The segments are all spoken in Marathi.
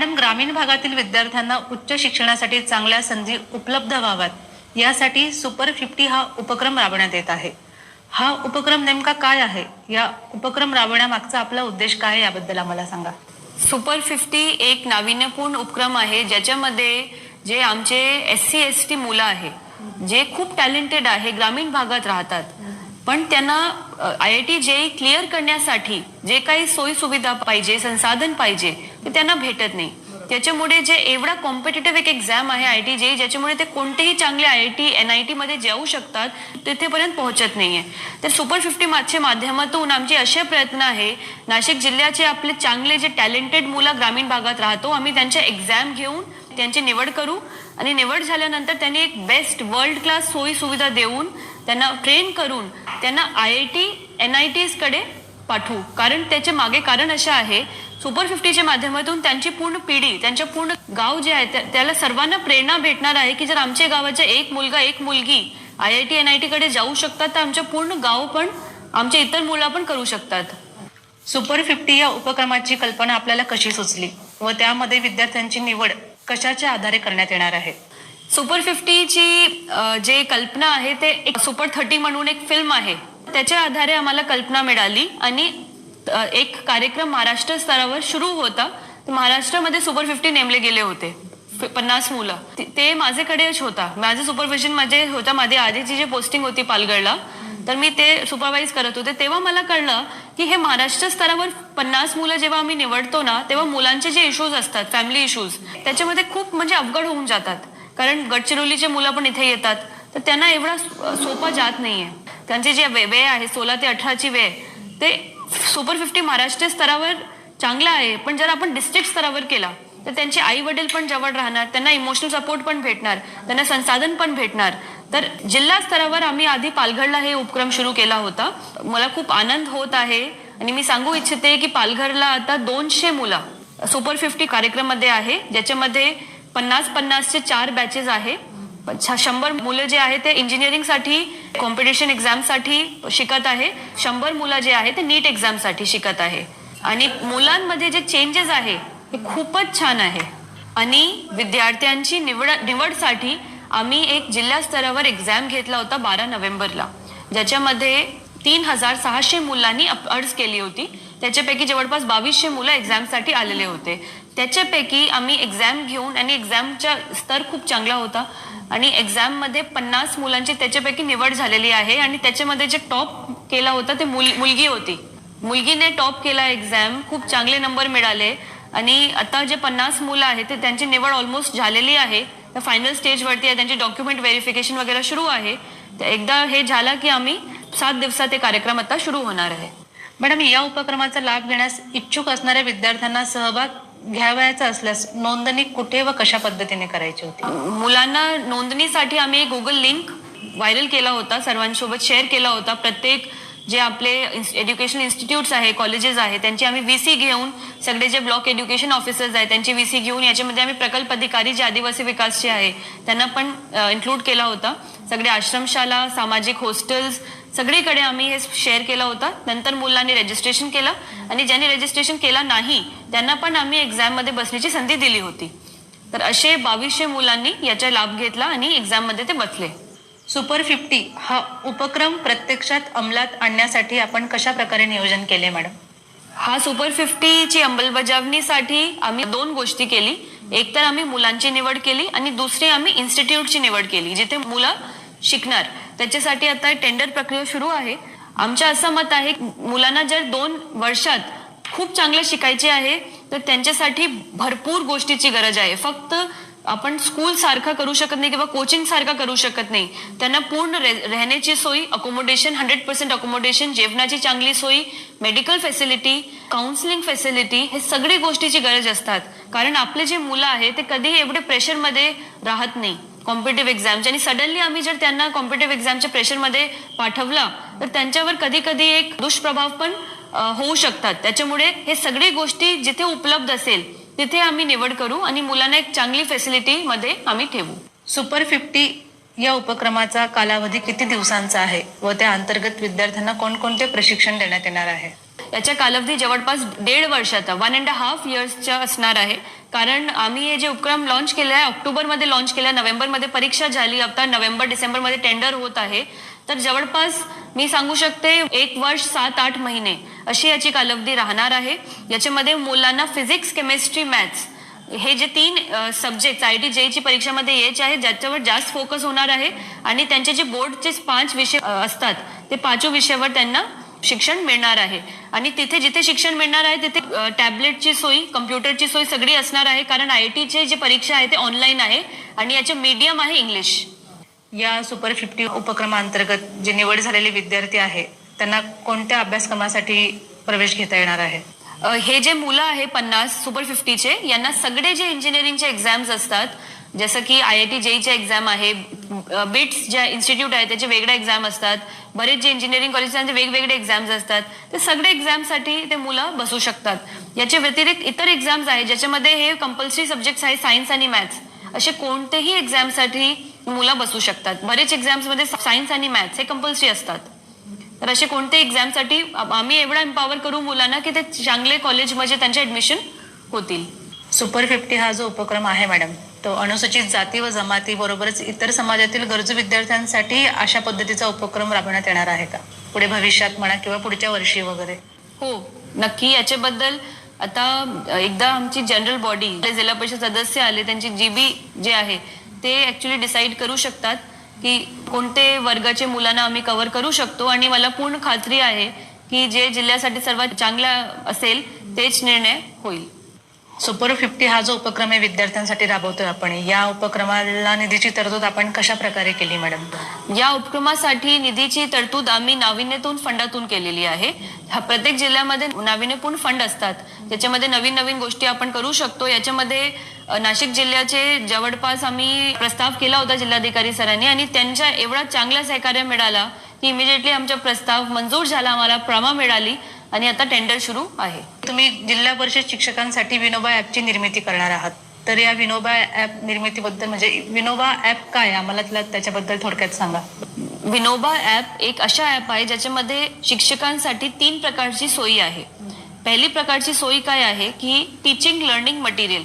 मॅडम ग्रामीण भागातील विद्यार्थ्यांना उच्च शिक्षणासाठी चांगल्या संधी उपलब्ध व्हाव्यात. यासाठी सुपर फिफ्टी हा उपक्रम राबवण्यात येत आहे. हा उपक्रम नेमका काय आहे? या उपक्रम राबवण्यामागचा आपला उद्देश काय आहे याबद्दल आम्हाला सांगा. सुपर फिफ्टी एक नाविन्यपूर्ण उपक्रम आहे ज्याच्यामध्ये जे आमचे एस सी एस टी मुलं आहे जे खूप टॅलेंटेड आहे ग्रामीण भागात राहतात. पण त्यांना आय आय टी जे क्लिअर करण्यासाठी जे काही सोयी सुविधा पाहिजे संसाधन पाहिजे ते त्यांना भेटत नाही. त्याच्यामुळे जे एवढा कॉम्पिटेटिव्ह एक एक्झाम आहे आय टी जे ज्याच्यामुळे ते कोणतेही चांगले I I T N I T मध्ये जाऊ शकतात तिथेपर्यंत पोहोचत नाही आहे तर सुपर फिफ्टी मागच्या माध्यमातून आमचे असे प्रयत्न आहे नाशिक जिल्ह्याचे आपले चांगले जे टॅलेंटेड मुलं ग्रामीण भागात राहतो आम्ही त्यांच्या एक्झाम घेऊन त्यांची निवड करू आणि निवड झाल्यानंतर त्यांनी एक बेस्ट वर्ल्ड क्लास सोयी सुविधा देऊन त्यांना ट्रेन करून त्यांना I I T N I टीजकडे पाठवू. कारण त्याच्यामागे कारण असे आहे सुपर फिफ्टीच्या माध्यमातून त्यांची पूर्ण पिढी त्यांच्या पूर्ण गाव जे आहे त्याला सर्वांना प्रेरणा भेटणार आहे की जर आमच्या गावाचा एक मुलगा एक मुलगी I I T N I T कडे जाऊ शकतात तर आमच्या पूर्ण गाव पण आमच्या इतर मुलं पण करू शकतात. सुपर फिफ्टी या उपक्रमाची कल्पना आपल्याला कशी सुचली? व त्यामध्ये विद्यार्थ्यांची निवड कशाच्या आधारे करण्यात येणार आहे? सुपर फिफ्टीची जे कल्पना आहे ते एक सुपर थर्टी म्हणून एक फिल्म आहे. त्याच्या आधारे आम्हाला कल्पना मिळाली आणि एक कार्यक्रम महाराष्ट्र स्तरावर सुरू होता. महाराष्ट्रामध्ये सुपर फिफ्टी नेमले गेले होते. फ- पन्नास मुलं. ते- माझ्याकडेच होता. माझं सुपरविजन माझे होता. माझी आधीची जी पोस्टिंग होती पालगडला तर मी ते सुपरवाईज करत होते. तेव्हा मला कळलं की हे महाराष्ट्र स्तरावर पन्नास मुलं जेव्हा आम्ही निवडतो ना तेव्हा मुलांचे जे इश्यूज असतात फॅमिली इश्यूज त्याच्यामध्ये खूप म्हणजे अवघड होऊन जातात. कारण गडचिरोलीचे मुलं पण इथे येतात. तर त्यांना एवढा सोपा जात नाहीये. त्यांची जे वे वे आहे सोळा ते अठराची वे ते सुपर फिफ्टी महाराष्ट्र स्तरावर चांगला आहे. पण जर आपण डिस्ट्रिक्ट स्तरावर केला तर त्यांचे आई वडील पण जवळ राहणार त्यांना इमोशनल सपोर्ट पण भेटणार त्यांना संसाधन पण भेटणार. तर जिल्हा स्तरावर आम्ही आधी पालघरला हे उपक्रम सुरू केला होता. मला खूप आनंद होत आहे आणि मी सांगू इच्छिते की पालघरला आता दोनशे मुलं सुपर फिफ्टी कार्यक्रममध्ये आहे ज्याच्यामध्ये पन्नास पन्नासचे चार बॅचेस आहे. शंभर मुलं जे आहे ते इंजिनिअरिंगसाठी कॉम्पिटिशन एक्झामसाठी शिकत आहे. शंभर मुलं जे आहे ते नीट एक्झामसाठी शिकत आहे. आणि मुलांमध्ये जे चेंजेस आहे हे खूपच छान आहे. आणि विद्यार्थ्यांची निवड निवडसाठी आम्ही एक जिल्हा स्तरावर एक्झाम घेतला होता बारा नोव्हेंबरला. ज्याच्यामध्ये तीन हजार सहाशे मुलांनी अर्ज केली होती. त्याच्यापैकी जवळपास बावीसशे मुलं एक्झामसाठी आलेले होते. त्याच्यापैकी आम्ही एक्झाम घेऊन आणि एक्झामचा स्तर खूप चांगला होता. आणि एक्झाममध्ये पन्नास मुलांची त्याच्यापैकी निवड झालेली आहे आणि त्याच्यामध्ये जे टॉप केला होता ते मुल मुलगी होती. मुलगीने टॉप केला एक्झाम खूप चांगले नंबर मिळाले. आणि आता जे पन्नास मुलं आहेत ते त्यांची निवड ऑलमोस्ट झालेली आहे. तर फायनल स्टेजवरती आहे त्यांची डॉक्युमेंट व्हेरिफिकेशन वगैरे सुरू आहे. तर एकदा हे झालं की आम्ही सात दिवसात ते कार्यक्रम आता सुरू होणार आहे. मॅडम या उपक्रमाचा लाभ घेण्यास इच्छुक असणाऱ्या विद्यार्थ्यांना सहभाग घ्यावयाचा असल्यास नोंदणी कुठे व कशा पद्धतीने करायची होती? मुलांना नोंदणीसाठी आम्ही गुगल लिंक व्हायरल केला होता सर्वांसोबत शेअर केला होता. प्रत्येक जे आपले एज्युकेशन इन्स्टिट्यूट्स आहे कॉलेजेस आहे त्यांची आम्ही व्ही सी घेऊन सगळे जे ब्लॉक एज्युकेशन ऑफिसर्स आहेत त्यांची व्ही सी घेऊन याच्यामध्ये आम्ही प्रकल्प अधिकारी जे आदिवासी विकासचे आहे त्यांना पण इन्क्लूड केला होता. सगळे आश्रमशाला सामाजिक हॉस्टेल्स सगळीकडे आम्ही हे शेअर केलं होतं. नंतर मुलांनी रजिस्ट्रेशन केलं. आणि ज्यांनी रजिस्ट्रेशन केलं नाही त्यांना पण आम्ही एक्झाममध्ये बसण्याची संधी दिली होती. तर असे बावीसशे मुलांनी याचा लाभ घेतला आणि एक्झाममध्ये ते बसले. सुपर फिफ्टी हा उपक्रम प्रत्यक्षात अंमलात आणण्यासाठी आपण कशा प्रकारे नियोजन केले मॅडम? हा सुपर फिफ्टीची अंमलबजावणीसाठी आम्ही दोन गोष्टी केली. एक तर आम्ही मुलांची निवड केली आणि दुसरी आम्ही इन्स्टिट्यूटची निवड केली जिथे मुलं शिकणार. त्याच्यासाठी आता टेंडर प्रक्रिया सुरू आहे. आमच्या असं मत आहे मुलांना जर दोन वर्षात खूप चांगलं शिकायचे आहे तर त्यांच्यासाठी भरपूर गोष्टीची गरज आहे. फक्त आपण स्कूल सारखा करू शकत नाही किंवा कोचिंग सारखा करू शकत नाही. त्यांना पूर्ण रे- राहण्याची सोयी अकोमोडेशन हंड्रेड पर्सेंट अकोमोडेशन जेवणाची चांगली सोयी मेडिकल फॅसिलिटी काउन्सिलिंग फॅसिलिटी हे सगळी गोष्टीची गरज असतात. कारण आपले जे मुलं आहे ते कधीही एवढे प्रेशरमध्ये राहत नाही. कॉम्पिटेटिव्ह एक्झामचे आणि सडनली आम्ही जर त्यांना कॉम्पिटेटिव्ह एक्झामच्या प्रेशरमध्ये पाठवला तर त्यांच्यावर कधी कधी एक दुष्प्रभाव पण होऊ शकतात. त्याच्यामुळे हे सगळी गोष्टी जिथे उपलब्ध असेल तिथे आम्ही निवड करू आणि मुलांना एक चांगली फॅसिलिटी मध्ये आम्ही ठेवू. सुपर फिफ्टी या उपक्रमाचा कालावधी किती दिवसांचा आहे? व त्या अंतर्गत विद्यार्थ्यांना कोणकोणते प्रशिक्षण देण्यात येणार आहे? याच्या कालावधी जवळपास दीड वर्षाचा वन अँड हाफ इयर्सचा असणार आहे. कारण आम्ही हे जे उपक्रम लॉन्च केले आहे ऑक्टोबरमध्ये लॉन्च केलं नोव्हेंबरमध्ये परीक्षा झाली आता नोव्हेंबर डिसेंबरमध्ये टेंडर होत आहे. तर जवळपास मी सांगू शकते एक वर्ष सात आठ महिने अशी याची कालावधी राहणार आहे. याच्यामध्ये मुलांना फिजिक्स केमिस्ट्री मॅथ्स हे जे तीन सब्जेक्ट आय टी जेईची परीक्षामध्ये यायचे आहेत ज्याच्यावर जास्त फोकस होणार आहे. आणि त्यांचे जे बोर्डचे पाच विषय असतात ते पाचव्या विषयावर त्यांना शिक्षण मिळणार आहे. आणि तिथे जिथे शिक्षण मिळणार आहे तिथे टॅबलेटची सोय कम्प्युटरची सोय सगळी असणार आहे कारण आय टीचे जे परीक्षा आहे ते ऑनलाईन आहे आणि याचे मीडियम आहे इंग्लिश. या सुपर फिफ्टी उपक्रमांतर्गत जे निवड झालेले विद्यार्थी आहे त्यांना कोणत्या अभ्यासक्रमासाठी प्रवेश घेता येणार आहे? हे जे मुलं आहे पन्नास सुपर फिफ्टीचे यांना सगळे जे इंजिनिअरिंगचे एक्झाम्स असतात जसं की आय आय टी जेईच्या एक्झाम आहे बिट्स ज्या इन्स्टिट्यूट आहे त्याचे वेगळे एक्झाम असतात बरेच जे इंजिनिअरिंग कॉलेज त्यांचे वेगवेगळे एक्झाम्स असतात. ते सगळे एक्झामसाठी ते मुलं बसू शकतात. याच्या व्यतिरिक्त इतर एक्झाम्स आहेत ज्याच्यामध्ये हे कंपल्सरी सब्जेक्ट्स आहे सायन्स आणि मॅथ्स असे कोणतेही एक्झामसाठी मुलं बसू शकतात. बरेच एक्झाम्समध्ये सायन्स आणि मॅथ्स हे कंपल्सरी असतात. तर असे कोणते एक्झामसाठी आम्ही एवढा एम्पॉवर करू मुलांना की ते चांगले कॉलेजमध्ये त्यांचे ऍडमिशन होतील. सुपर फिफ्टी हा जो उपक्रम आहे मॅडम तो अनुसूचित जाती व जमाती बरोबरच इतर समाजातील गरजू विद्यार्थ्यांसाठी अशा पद्धतीचा उपक्रम राबवण्यात येणार आहे का? पुढे भविष्यात म्हणा किंवा पुढच्या वर्षी वगैरे. हो नक्की याच्याबद्दल आता एकदा आमची जनरल बॉडी जिल्हा परिषद सदस्य आले त्यांची जीबी जे आहे ते ऍक्च्युली डिसाईड करू शकतात की कोणते वर्गाचे मुलांना आम्ही कव्हर करू शकतो. आणि मला पूर्ण खात्री आहे की जे जिल्ह्यासाठी सर्वात चांगला असेल तेच निर्णय होईल. सुपर फिफ्टी हा जो उपक्रम आहे विद्यार्थ्यांसाठी राबवतोय आपण या उपक्रमाला निधीची तरतूद आपण कशा प्रकारे केली मॅडम? या उपक्रमासाठी निधीची तरतूद आम्ही नाविन्यतून फंडातून केलेली आहे. हा प्रत्येक जिल्ह्यामध्ये नाविन्यपूर्ण फंड असतात. त्याच्यामध्ये नवीन नवीन गोष्टी आपण करू शकतो. याच्यामध्ये नाशिक जिल्ह्याचे जवळपास आम्ही प्रस्ताव केला होता जिल्हाधिकारी सरांनी आणि त्यांच्या एवढा चांगला सहकार्य मिळाला की इमिजिएटली आमचा प्रस्ताव मंजूर झाला आम्हाला प्रमा मिळाली. आणि आता टेंडर सुरू आहे. तुम्ही जिल्हा परिषद शिक्षकांसाठी विनोबा ॲपची निर्मिती करणार आहात. तर या विनोबा ॲप निर्मितीबद्दल म्हणजे विनोबा ॲप काय? आम्हाला त्याला त्याच्याबद्दल थोडक्यात सांगा. विनोबा ॲप एक अशा ॲप आहे ज्याच्यामध्ये शिक्षकांसाठी तीन प्रकारची सोयी आहे. पहिली प्रकारची सोयी काय आहे? की टीचिंग लर्निंग मटेरियल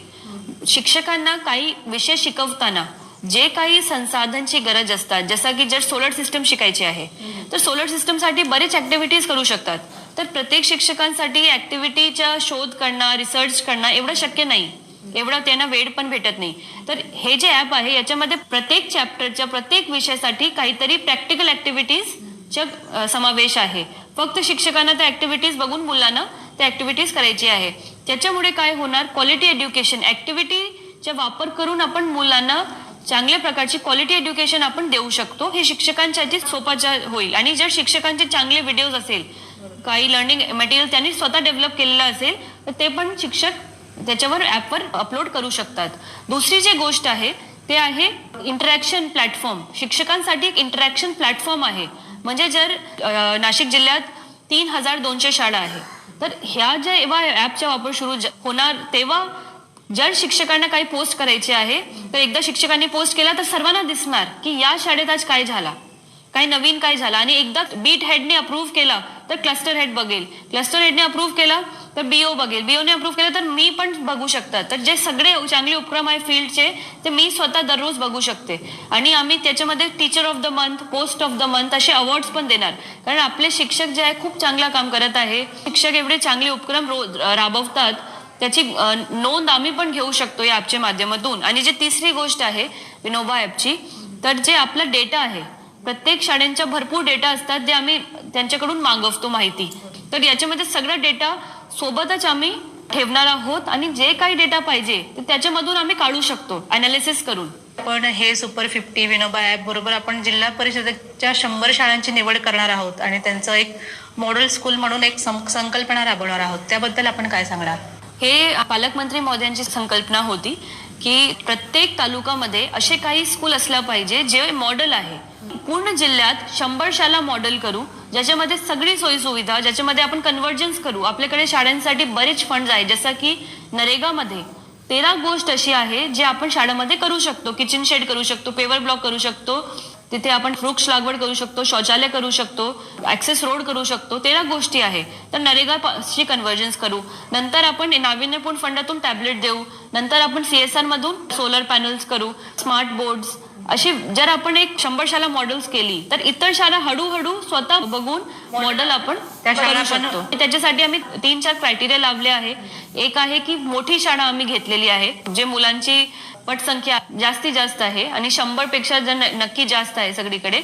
शिक्षकांना काही विषय शिकवताना जे काही संसाधनची गरज असतात जसं की जर सोलर सिस्टम शिकायची आहे तर सोलर सिस्टमसाठी बरेच ऍक्टिव्हिटीज करू शकतात. तर प्रत्येक शिक्षकांसाठी ऍक्टिव्हिटीचा शोध करणं रिसर्च करणं एवढं शक्य नाही. एवढा त्यांना वेळ पण भेटत नाही. तर हे जे ॲप आहे याच्यामध्ये प्रत्येक चॅप्टरच्या प्रत्येक विषयासाठी काहीतरी प्रॅक्टिकल ॲक्टिव्हिटीजचा समावेश आहे. फक्त शिक्षकांना त्या ॲक्टिव्हिटीज बघून मुलांना त्या ॲक्टिव्हिटीज करायची आहे. त्याच्यामुळे काय होणार? क्वालिटी एज्युकेशन ॲक्टिव्हिटीचा वापर करून आपण मुलांना चांगल्या प्रकारची क्वालिटी एज्युकेशन आपण देऊ शकतो. हे शिक्षकांच्या सोपाच्या होईल. आणि जर शिक्षकांचे चांगले व्हिडिओज असेल काही लर्निंग मटेरियल त्यांनी स्वतः डेव्हलप केलेलं असेल तर ते पण शिक्षक त्याच्यावर ॲपवर अपलोड करू शकतात. दुसरी जी गोष्ट आहे ते आहे इंटरॅक्शन प्लॅटफॉर्म शिक्षकांसाठी एक इंटरॅक्शन प्लॅटफॉर्म आहे. म्हणजे जर नाशिक जिल्ह्यात तीन हजार दोनशे शाळा आहे तर ह्या ज्या जेव्हा ॲपचा वापर सुरू ज- होणार तेव्हा जर शिक्षकांना काही पोस्ट करायचे आहे तर एकदा शिक्षकांनी पोस्ट केला तर सर्वांना दिसणार की या शाळेत आज काय झाला. काही नवीन काय झालं. आणि एकदा बीट हेडने अप्रूव्ह केला तर क्लस्टर हेड बघेल. क्लस्टर हेडने अप्रूव्ह केला तर बीओ बघेल. बीओने अप्रूव्ह केलं तर मी पण बघू शकतात तर जे सगळे चांगले उपक्रम आहे फील्डचे ते मी स्वतः दररोज बघू शकते. आणि आम्ही त्याच्यामध्ये teacher of the month post of the month असे अवॉर्ड्स पण देणार. कारण आपले शिक्षक जे आहे खूप चांगलं काम करत आहे. शिक्षक एवढे चांगले उपक्रम रोज राबवतात. त्याची नोंद आम्ही पण घेऊ शकतो या ॲपच्या माध्यमातून. आणि जी तिसरी गोष्ट आहे विनोबा ॲपची तर जे आपला डेटा आहे प्रत्येक शाळेंच्या भरपूर डेटा असतात जे आम्ही त्यांच्याकडून मागवतो माहिती. तर याच्यामध्ये सगळा डेटा सोबतच आम्ही ठेवणार आहोत आणि जे काही डेटा पाहिजे ते त्याच्यामधून आम्ही काढू शकतो अनालिसिस करून. पण हे सुपर फिफ्टी विनोबा ॲप बरोबर आपण जिल्हा परिषदेच्या शंभर शाळांची निवड करणार आहोत आणि त्यांचं एक मॉडेल स्कूल म्हणून एक संकल्पना राबवणार आहोत. त्याबद्दल आपण काय सांगणार? हे पालकमंत्री महोदयांची संकल्पना होती की प्रत्येक तालुकामध्ये असे काही स्कूल असलं पाहिजे जे मॉडेल आहे. पूर्ण जिल्ह्यात शंभर शाळा मॉडेल करू ज्याच्यामध्ये सगळी सोयीसुविधा ज्याच्यामध्ये आपण कन्व्हर्जन्स करू. आपल्याकडे शाळांसाठी बरेच फंड आहे जसं की नरेगामध्ये. तेरा गोष्ट अशी आहे जे आपण शाळेमध्ये करू शकतो. किचन शेड करू शकतो पेवर ब्लॉक करू शकतो. तिथे आपण वृक्ष लागवड करू शकतो शौचालय करू शकतो ऍक्सेस रोड करू शकतो. तेरा गोष्टी आहे. तर नरेगा शी कन्व्हर्जन्स करू. नंतर आपण नाविन्यपूर्ण फंडातून टॅबलेट देऊ. नंतर आपण सीएसआर मधून सोलर पॅनल्स करू. स्मार्ट बोर्ड्स अशी जर आपण एक शंभर शाळा मॉडेल्स केली तर इतर शाळा हळूहळू स्वतः बघून मॉडेल आपण करू शकतो. त्याच्यासाठी आम्ही तीन चार क्रायटेरिया लावले आहे. एक आहे की मोठी शाळा आम्ही घेतलेली आहे जे मुलांची पटसंख्या जास्तीत जास्त आहे आणि शंभरपेक्षा जर नक्की जास्त आहे सगळीकडे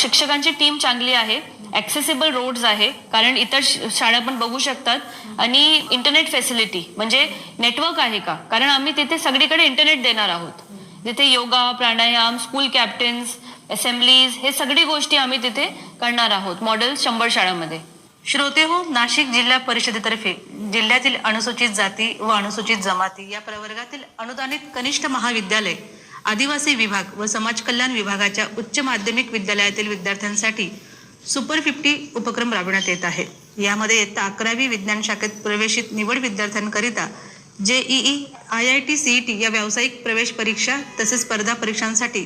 शिक्षकांची टीम चांगली आहे ऍक्सेसिबल रोड्स आहे कारण इतर शाळा पण बघू शकतात आणि इंटरनेट फॅसिलिटी म्हणजे नेटवर्क आहे का? कारण आम्ही तिथे सगळीकडे इंटरनेट देणार आहोत. जिथे yoga pranayama school captains assemblies हे सगळी गोष्टी आम्ही तिथे करणार आहोत. मॉडेल शंभर शाळामध्ये. श्रोते हो नाशिक जिल्हा परिषदेतर्फे जिल्ह्यातील अनुसूचित जाती व अनुसूचित जमाती या प्रवर्गातील अनुदानित कनिष्ठ महाविद्यालय आदिवासी विभाग व समाज कल्याण विभागाच्या उच्च माध्यमिक विद्यालयातील विद्यार्थ्यांसाठी सुपर फिफ्टी उपक्रम राबविण्यात येत आहे. यामध्ये इयत्ता अकरावी विज्ञान शाखेत प्रवेशित निवड विद्यार्थ्यांकरिता JEE I I T CET या व्यावसायिक प्रवेश परीक्षा तसेच स्पर्धा परीक्षांसाठी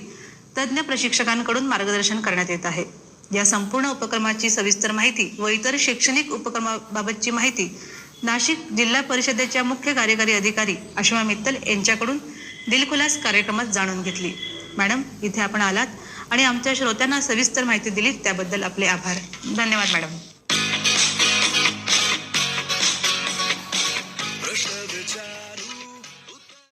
तज्ज्ञ प्रशिक्षकांकडून मार्गदर्शन करण्यात येत आहे. या संपूर्ण उपक्रमाची सविस्तर माहिती व इतर शैक्षणिक उपक्रमाबाबतची माहिती नाशिक जिल्हा परिषदेच्या मुख्य कार्यकारी अधिकारी अश्मा मित्तल यांच्याकडून दिलखुलास कार्यक्रमात जाणून घेतली. मॅडम इथे आपण आलात आणि आमच्या श्रोत्यांना सविस्तर माहिती दिली त्याबद्दल आपले आभार. धन्यवाद मॅडम.